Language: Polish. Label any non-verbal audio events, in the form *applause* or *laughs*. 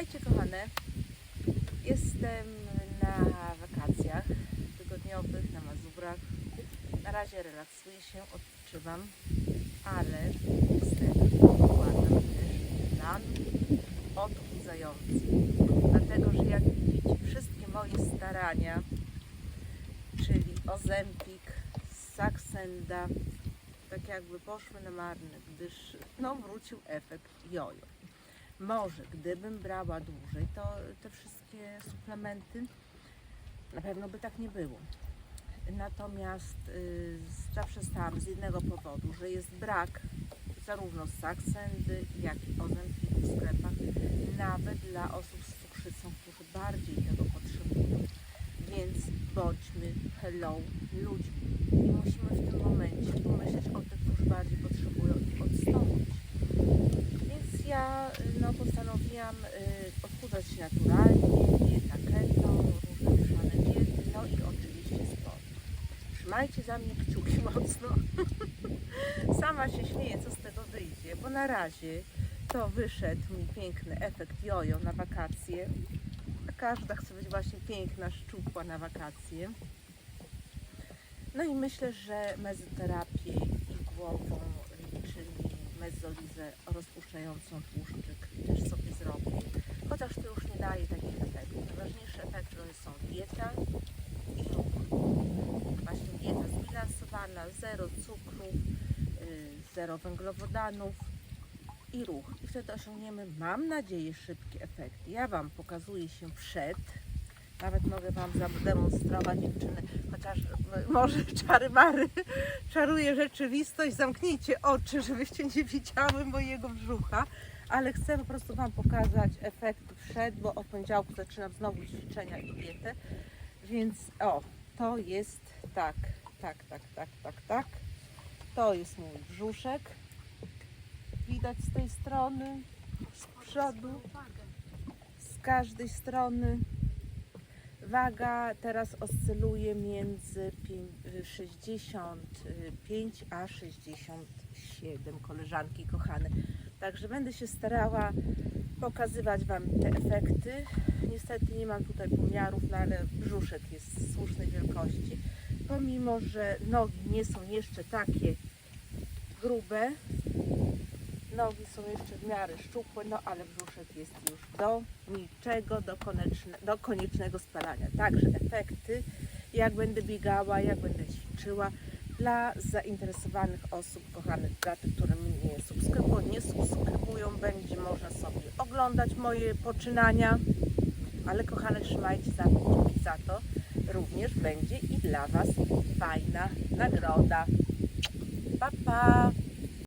Witajcie kochane. Jestem na wakacjach tygodniowych na Mazurach. Na razie relaksuję się, odpoczywam, ale niestety układam też plan odchudzający. Dlatego, że jak widzicie, wszystkie moje starania, czyli Ozempik, Saxenda, tak jakby poszły na marne, gdyż no, wrócił efekt jojo. Może gdybym brała dłużej, to te wszystkie suplementy na pewno by tak nie było. Natomiast y, zaprzestałam z jednego powodu, że jest brak zarówno Saxendy, jak i Ozempiku w sklepach, nawet dla osób z cukrzycą, którzy bardziej tego potrzebują. Więc bądźmy hello ludźmi i musimy w tym momencie pomyśleć o tych, którzy bardziej potrzebują i odstąpić. Więc ja y, no, postanowiłam y, odchudzać się naturalnie, dieta keto, różne mieszane diety, no i oczywiście sport. Trzymajcie za mnie kciuki *laughs* mocno. Sama się śmieję, co z tego wyjdzie, bo na razie to wyszedł mi piękny efekt jojo na wakacje. A każda chce być właśnie piękna, szczupła na wakacje. No i myślę, że mezoterapię igłową, czyli mezolizę rozpuszczającą tłuszczyk też sobie zrobię. Chociaż to już nie daje takich efektów. Najważniejsze efekty to są dieta i ruch. Właśnie dieta zbilansowana, zero cukru, y, zero węglowodanów i ruch. I wtedy osiągniemy, mam nadzieję, szybkie efekty. Ja Wam pokazuję się przed. Nawet mogę Wam zademonstrować dziewczyny, chociaż y, może czary mary czaruje rzeczywistość. Zamknijcie oczy, żebyście nie widziały mojego brzucha. Ale chcę po prostu Wam pokazać efekty przed, bo od poniedziałku zaczynam znowu ćwiczenia i dietę. Więc o, to jest tak, tak, tak, tak, tak, tak. To jest mój brzuszek. Widać z tej strony, z przodu, z każdej strony. Waga teraz oscyluje między pię- 65 a 67, koleżanki kochane. Także będę się starała pokazywać Wam te efekty. Niestety nie mam tutaj pomiarów, no ale brzuszek jest słusznej wielkości. Pomimo, że nogi nie są jeszcze takie grube, nogi są jeszcze w miarę szczupłe, no ale brzuszek jest już do niczego, do, konieczne, do koniecznego spalania. Także efekty, jak będę biegała, jak będę ćwiczyła, dla zainteresowanych osób, kochanych, dla tych, które mnie subskrybują, nie subskrybują, będzie można sobie oglądać moje poczynania, ale kochane, trzymajcie za mnie za to. Również będzie i dla Was fajna nagroda. Pa, pa!